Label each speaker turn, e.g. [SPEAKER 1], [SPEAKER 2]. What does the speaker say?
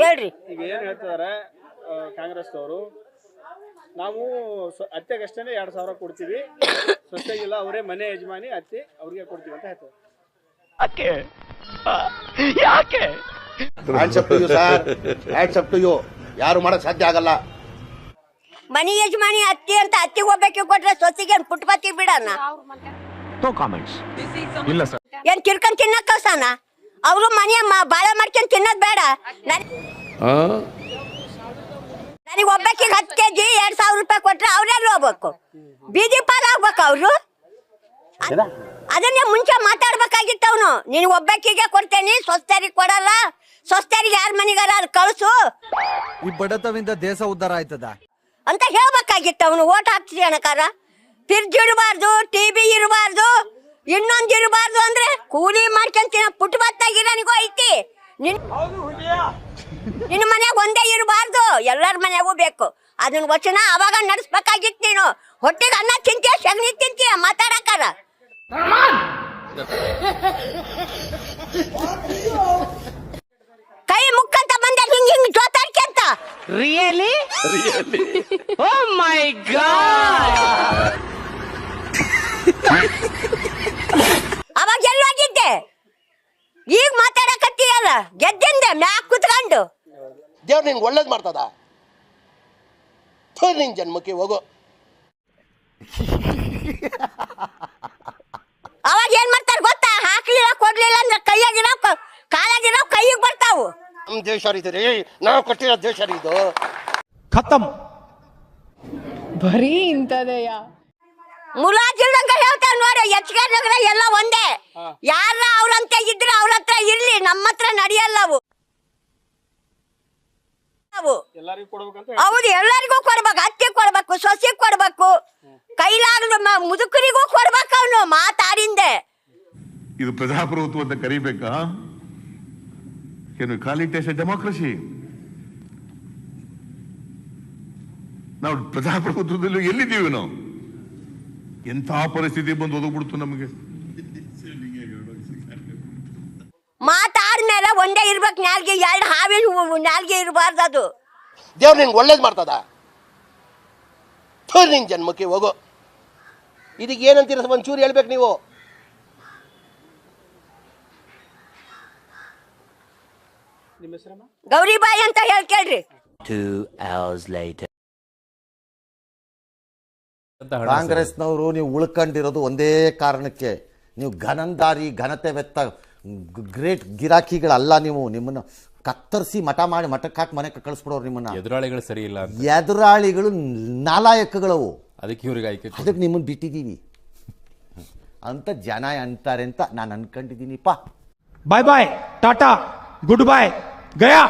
[SPEAKER 1] ಹೇಳ್ರಿ.
[SPEAKER 2] ಈಗ ಏನು ಕಾಂಗ್ರೆಸ್ ಅವರು ನಾವು ಅತ್ತೆಗಷ್ಟೇ ಎರಡು ಸಾವಿರ ಕೊಡ್ತೀವಿ. ಸೊಸೆಗಿಲ್ಲ ಅವರೇ ಮನೆ ಯಜಮಾನಿ ಅತ್ತೆ ಅವ್ರಿಗೆ ಕೊಡ್ತೀವಿ ಅಂತ ಹೇಳ್ತಾರೆ
[SPEAKER 3] ಯಾಕೆ? ಯಾಕೆ? To you sir hands up to you ಯಾರು ಮಾಡಕ್ ಸಾಧ್ಯ ಆಗಲ್ಲ.
[SPEAKER 1] ಮನಿ ಯಜಮಾನಿ ಅತ್ತಿ ಅಂತ ಅತ್ತಿಗೆ ಹೋಗ್ಬೇಕು ಕೊಟ್ರೆ ಸೊಸಿಗೆ ಕಾಮೆಂಟ್ಸ್ ಇಲ್ಲ ಸರ್ ಏನ್ ಕಿರ್ಕೊಂಡ್ ತಿನ್ನಕ್ ಕಳ್ಸಣ? ಅವರು ಮನೆಯ ಬಾಳೆ ಮಾಡ್ಕೊಂಡು ತಿನ್ನೋದು ಬೇಡ. ನನಗೆ ಒಬ್ಬಕ್ಕೆ ಹತ್ತು ಕೆಜಿ ಎರಡ್ ಸಾವಿರ ರೂಪಾಯಿ ಕೊಟ್ರೆ ಅವ್ರೆಲ್ಲ ಹೋಗ್ಬೇಕು ಬೀದಿ ಪಾಲ್ ಆಗ್ಬೇಕು ಅವ್ರು. ಅದ್- ಅದನ್ನೇ ಮುಂಚೆ ಮಾತಾಡ್ಬೇಕಾಗಿತ್ತು ಅವನು. ನೀನು ಒಬ್ಬಕ್ಕಿಗೆ ಕೊಡ್ತೇನೆ ಸ್ವಸ್ಥರಿಗೆ ಕೊಡಲ್ಲ. ಸ್ವಸ್ಥರಿಗೆ ಯಾರ ಮನೆಗಾರ ಅದು ಕಳಿಸು.
[SPEAKER 4] ಈ ಬಡತವಿಂದ ದೇಶ ಉದ್ಧಾರ ಆಯ್ತದ?
[SPEAKER 1] ಅಂತ ಹೇಳ್ಬೇಕಾಗಿತ್ತು ಅವನು. ಓಟ್ ಹಾಕ್ತಿದ್ಯಾಣಕಾರ ಫ್ರಿಜ್ ಫ್ರಿಡ್ಜ್ ಟಿ ಟಿವಿ ಇರಬಾರ್ದು. ಇನ್ನೊಂದು ಇರಬಾರ್ದು ಅಂದ್ರೆ ಕೂಲಿ ಮಾಡ್ಕೊಂತಿನ ಪುಟ್ ಬತ್ತಾಗಿರೋನಿಗೂ ಐತಿ. ನಿನ್ ನಿನ್ನ ಮನ್ಯಾಗ ಒಂದೇ ಇರಬಾರ್ದು ಎಲ್ಲರ ಮನೆಗೂ ಬೇಕು. ಅದನ್ನ ವಚನ ಅವಾಗ ನಡೆಸ್ಬೇಕಾಗಿತ್ತು ನೀನು. ಹೊಟ್ಟೆಗೆ ಅನ್ನ ತಿಂತೀಯ ಸಗಣಿ ತಿಂತೀಯ ಮಾತಾಡಕಾರ ಕೈ ಮುಕ್ಕಂತ ಬಂದೆ ಹಿಂಗ್ ಹಿಂಗ್ ಮೈ ಅವಾಗ ಗೆದ್ದಿಂದೆ ಮ್ಯಾಕ್ ಕುತ್ಕೊಂಡು.
[SPEAKER 3] ದೇವ್ರು ನಿಂಗೆ ಒಳ್ಳೇದು ಮಾಡ್ತದ? ಥು, ನಿನ್ ಜನ್ಮಕ್ಕೆ ಹೋಗು.
[SPEAKER 1] ಅವಾಗ ಏನ್ ಮಾಡ್ತಾರ ಗೊತ್ತಾ? ಹಾಕ್ಲಿಲ್ಲ ಕೊಡ್ಲಿಲ್ಲ ಅಂದ್ರೆ ಕೈಯಾಗಿರೋ ಕಾಲಾಗಿರೋ ಕೈಗೆ ಬರ್ತಾವು.
[SPEAKER 3] ನಮ್ ದೇಶ ರೀ ನಾವು ಕೊಟ್ಟಿರೋ ದೇಶ ರೀ ಇದು
[SPEAKER 5] ಬರೀ ಇಂಥದೆಯ?
[SPEAKER 1] ಮುಲಾಜಿಲ್ದಂಗ ಹೇಳ್ತಾರ ನೋಡಿ ಹೆಚ್ಚಿಗೆ ನಗರ ಎಲ್ಲ ಒಂದೇ. ಯಾರ ಹತ್ರ ನಡೆಯಲ್ಲ ಅವು ಅವು
[SPEAKER 2] ಎಲ್ಲರಿಗೂ ಕೊಡ್ಬೇಕಂತ
[SPEAKER 1] ಹೌದು ಎಲ್ಲರಿಗೂ ಕೊಡ್ಬೇಕು ಅತ್ತೆ ಕೊಡ್ಬೇಕು ಸೊಸೆಗೆ ಕೊಡ್ಬೇಕು. ಕೈಲಾಗದ ಮುದುಕರಿಗೂ ಕೊಡ್ಬೇಕು ಅವನು ಮಾತಾಡಿಂದೆ
[SPEAKER 6] ಇದು ಪ್ರಜಾಪ್ರಭುತ್ವ ಅಂತ ಕರಿಬೇಕಾ? ಏನು ಎಸ್ ಡೆಮೋಕ್ರಸಿ? ನಾವು ಪ್ರಜಾಪ್ರಭುತ್ವದಲ್ಲಿ ಎಲ್ಲಿದ್ದೀವಿ ನಾವು? ಎಂಥ ಪರಿಸ್ಥಿತಿ ಬಂದು ಒದಗ್ಬಿಡ್ತು ನಮಗೆ?
[SPEAKER 1] ಮಾತಾದ್ಮೇಲೆ ಒಂದೇ ಇರ್ಬೇಕು ನಾಲ್ಗೆ ಎರಡು ಹಾವಿನ ನಾಲ್ಗೆ ಇರಬಾರ್ದು ಅದು.
[SPEAKER 3] ದೇವ್ರು ನಿಂಗೆ ಒಳ್ಳೇದು ಮಾಡ್ತದ? ಥು, ನಿನ್ ಜನ್ಮಕ್ಕೆ ಹೋಗು. ಇದಕ್ಕೆ ಏನಂತೀರ ಒಂಚೂರು ಹೇಳ್ಬೇಕು ನೀವು?
[SPEAKER 1] ಗೌರಿಬಾಯಿ ಅಂತ ಹೇಳಿ ಕೇಳ್ರಿ.
[SPEAKER 7] ಕಾಂಗ್ರೆಸ್ನವರು ನೀವು ಉಳ್ಕೊಂಡಿರೋದು ಒಂದೇ ಕಾರಣಕ್ಕೆ. ನೀವು ಘನಂದಾರಿ ಘನತೆ ವೆತ್ತ ಗ್ರೇಟ್ ಗಿರಾಕಿಗಳಲ್ಲ ನೀವು. ನಿಮ್ಮನ್ನು ಕತ್ತರಿಸಿ ಮಠ ಮಾಡಿ ಮಠಕ್ಕೆ ಹಾಕಿ ಮನೆ ಕಳಿಸ್ಬಿಡೋರು ನಿಮ್ಮನ್ನು.
[SPEAKER 8] ಎದುರಾಳಿಗಳು ಸರಿ ಇಲ್ಲ
[SPEAKER 7] ಎದುರಾಳಿಗಳು ನಾಲಾಯಕಗಳವು.
[SPEAKER 8] ಅದಕ್ಕೆ ಇವ್ರಿಗೆ ಆಯ್ಕೆ
[SPEAKER 7] ಅದಕ್ಕೆ ನಿಮ್ಮನ್ನು ಬಿಟ್ಟಿದ್ದೀನಿ ಅಂತ ಜನ ಅಂತಾರೆ ಅಂತ ನಾನು ಅನ್ಕೊಂಡಿದ್ದೀನಿಪ್ಪ
[SPEAKER 9] bye bye tata good bye Gaya